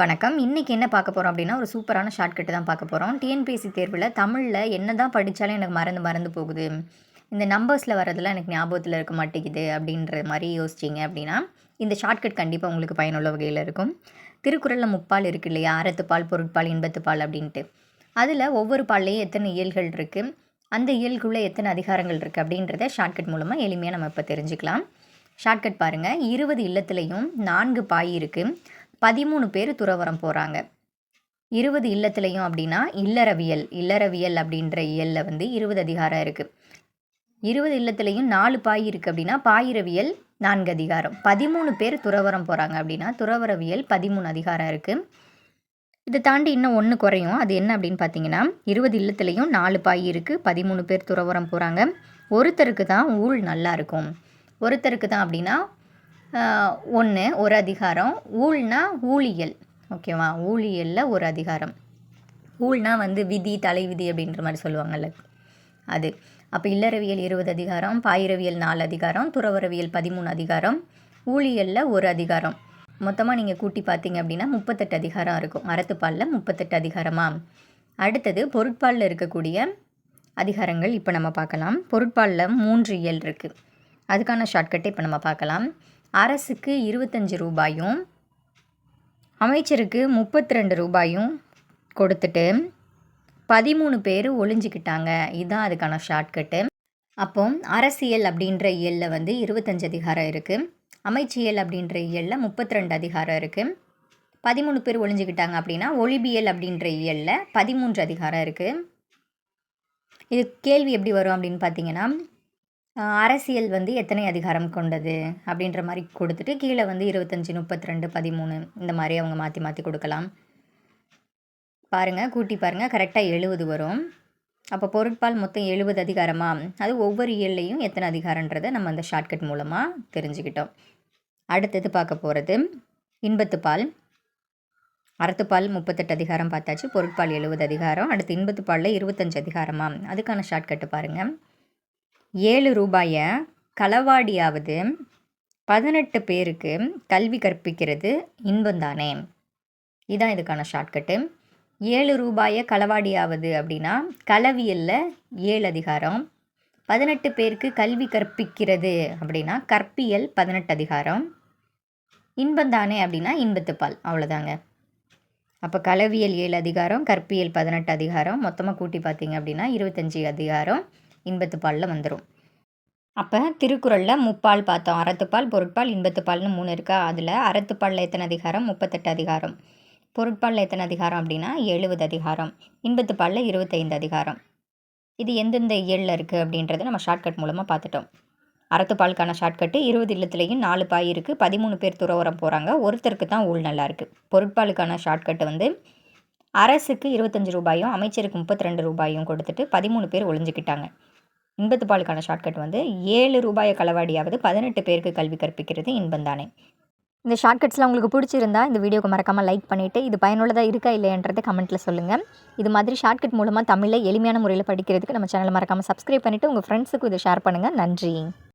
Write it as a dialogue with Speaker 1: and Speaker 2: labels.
Speaker 1: வணக்கம். இன்றைக்கி என்ன பார்க்க போகிறோம் அப்படின்னா ஒரு சூப்பரான ஷார்ட்கட்டு தான் பார்க்க போகிறோம் டிஎன்பிஎஸ்சி தேர்வில் தமிழில் என்ன தான் படித்தாலும் எனக்கு மறந்து மறந்து போகுது. இந்த நம்பர்ஸில் வரதெல்லாம் எனக்கு ஞாபகத்தில் இருக்க மாட்டேங்குது அப்படின்ற மாதிரி யோசிச்சிங்க அப்படின்னா இந்த ஷார்ட்கட் கண்டிப்பாக உங்களுக்கு பயனுள்ள வகையில் இருக்கும். திருக்குறளில் முப்பால் இருக்குது இல்லையா? அறத்துப்பால் பொருட்பால் இன்பத்துப்பால் அப்படின்ட்டு. அதில் ஒவ்வொரு பால்லையும் எத்தனை இயல்கள் இருக்குது அந்த இயல்குள்ளே எத்தனை அதிகாரங்கள் இருக்குது அப்படின்றத ஷார்ட்கட் மூலமாக எளிமையாக நம்ம இப்போ தெரிஞ்சுக்கலாம். ஷார்ட்கட் பாருங்கள் இருபது இல்லத்துலேயும் நான்கு பாய் இருக்குது பதிமூணு பேர் துறவரம் போகிறாங்க இருபது இல்லத்துலையும் அப்படின்னா இல்லறவியல் இல்லறவியல் அப்படின்ற இயலில் வந்து இருபது அதிகாரம் இருக்குது இருபது இல்லத்துலையும் நாலு பாய் இருக்குது அப்படின்னா பாயிரவியல் நான்கு அதிகாரம். பதிமூணு பேர் துறவரம் போகிறாங்க அப்படின்னா துறவரவியல் பதிமூணு அதிகாரம் இருக்குது இதை தாண்டி இன்னும் ஒன்று குறையும். அது என்ன அப்படின்னு பார்த்தீங்கன்னா இருபது இல்லத்துலேயும் நாலு பாய் இருக்குது பதிமூணு பேர் துறவரம் போகிறாங்க ஒருத்தருக்கு தான் ஊழ் நல்லா இருக்கும். ஒருத்தருக்கு தான் அப்படின்னா ஒன்று ஒரு அதிகாரம். ஊழ்னா ஊழியல். ஓகேவா? ஊழியலில் ஒரு அதிகாரம். ஊழ்னா வந்து விதி தலைவிதி அப்படின்ற மாதிரி சொல்லுவாங்கள்ல அது. அப்போ இல்லறவியல் இருபது அதிகாரம் பாயிரவியல் நாலு அதிகாரம் துறவரவியல் பதிமூணு அதிகாரம் ஊழியலில் ஒரு அதிகாரம். மொத்தமாக நீங்கள் கூட்டி பார்த்தீங்க அப்படின்னா முப்பத்தெட்டு அதிகாரம் இருக்கும். அறத்துப்பாலில் முப்பத்தெட்டு அதிகாரமாக அடுத்தது பொருட்பாலில் இருக்கக்கூடிய அதிகாரங்கள் இப்போ நம்ம பார்க்கலாம். பொருட்பாலில் மூன்று இயல் இருக்குது அதுக்கான ஷார்ட்கட்டை இப்போ நம்ம பார்க்கலாம். அரசுக்கு இருபத்தஞ்சி ரூபாயும் அமைச்சருக்கு முப்பத்தி ரெண்டு ரூபாயும் கொடுத்துட்டு பதிமூணு பேர் ஒளிஞ்சிக்கிட்டாங்க. இதுதான் அதுக்கான ஷார்ட்கட்டு அப்போ அரசியல் அப்படின்ற இயலில் வந்து இருபத்தஞ்சு அதிகாரம் இருக்குது அமைச்சியல் அப்படின்ற இயலில் முப்பத்தி ரெண்டு அதிகாரம் இருக்குது பதிமூணு பேர் ஒளிஞ்சிக்கிட்டாங்க அப்படின்னா ஒளிபியல் அப்படின்ற இயலில் பதிமூன்று அதிகாரம் இருக்குது இது கேள்வி எப்படி வரும் அப்படின்னு பார்த்தீங்கன்னா அரசியல் வந்து எத்தனை அதிகாரம் கொண்டது அப்படின்ற மாதிரி கொடுத்துட்டு கீழே வந்து இருபத்தஞ்சி முப்பத்தி ரெண்டு பதிமூணு இந்த மாதிரி அவங்க மாற்றி மாற்றி கொடுக்கலாம். பாருங்கள் கூட்டி பாருங்கள் கரெக்டாக எழுபது வரும். அப்போ பொருட்பால் மொத்தம் எழுபது அதிகாரமாக அது ஒவ்வொரு இயல்லையும் எத்தனை அதிகாரன்றதை நம்ம அந்த ஷார்ட்கட் மூலமாக தெரிஞ்சுக்கிட்டோம். அடுத்தது பார்க்க போகிறது இன்பத்துப்பால் அறத்துப்பால் முப்பத்தெட்டு அதிகாரம் பார்த்தாச்சு. பொருட்பால் எழுபது அதிகாரம். அடுத்து இன்பத்துப்பாலில் இருபத்தஞ்சு அதிகாரமாக அதுக்கான ஷார்ட்கட்டு பாருங்கள் ஏழு ரூபாயை களவாடியாவது பதினெட்டு பேருக்கு கல்வி கற்பிக்கிறது இன்பந்தானே. இதுதான் இதுக்கான ஷார்ட்கட்டு. ஏழு ரூபாயை களவாடியாவது அப்படின்னா களவியலில் ஏழு அதிகாரம். பதினெட்டு பேருக்கு கல்வி கற்பிக்கிறது அப்படின்னா கற்பியல் பதினெட்டு அதிகாரம். இன்பந்தானே அப்படின்னா இன்பத்துப்பால். அவ்வளோதாங்க. அப்போ களவியல் ஏழு அதிகாரம் கற்பியல் பதினெட்டு அதிகாரம். மொத்தமாக கூட்டி பார்த்தீங்க அப்படின்னா இருபத்தஞ்சி அதிகாரம். இன்பத்துப்பாலில் வந்துடும் அப்போ திருக்குறளில் முப்பால் பார்த்தோம். அறத்துப்பால் பொருட்பால் இன்பத்துப்பால்னு மூணு இருக்கா? அதில் அறத்துப்பாலில் எத்தனை அதிகாரம்? முப்பத்தெட்டு அதிகாரம். பொருட்பாலில் எத்தனை அதிகாரம் அப்படின்னா எழுபது அதிகாரம். இன்பத்துப்பாலில் இருபத்தைந்து அதிகாரம். இது எந்தெந்த இயலில் இருக்குது அப்படின்றத நம்ம ஷார்ட்கட் மூலமாக பார்த்துட்டோம். அறத்துப்பாலுக்கான ஷார்ட்கட்டு இருபது இல்லத்துலேயும் நாலு பாய் இருக்குது பதிமூணு பேர் துறவரம் போகிறாங்க ஒருத்தருக்கு தான் ஊழ் நல்லா இருக்குது பொருட்பாலுக்கான ஷார்ட்கட்டு வந்து அரசுக்கு இருபத்தஞ்சி ரூபாயும் அமைச்சருக்கு முப்பத்தி ரெண்டு ரூபாயும் கொடுத்துட்டு பதிமூணு பேர் ஒழிஞ்சிக்கிட்டாங்க இன்பத்து பாலுக்கான ஷார்ட்கட் வந்து ஏழு ரூபாயை களவாடியாவது பதினெட்டு பேருக்கு கல்வி கற்பிக்கிறது இன்பம் தானே இந்த ஷார்ட்கட்ஸ்லாம் உங்களுக்கு பிடிச்சிருந்தா இந்த வீடியோக்கு மறக்காமல் லைக் பண்ணிவிட்டு இது பயனுள்ளதாக இருக்கா இல்லையன்றதை கமெண்ட்டில் சொல்லுங்கள் இது மாதிரி ஷார்ட்கட் மூலமாக தமிழில் எளிமையான முறையில் படிக்கிறதுக்கு நம்ம சேனலை மறக்காமல் சப்ஸ்கிரைப் பண்ணிவிட்டு உங்கள் ஃப்ரெண்ட்ஸுக்கும் இதை ஷேர் பண்ணுங்கள் நன்றி.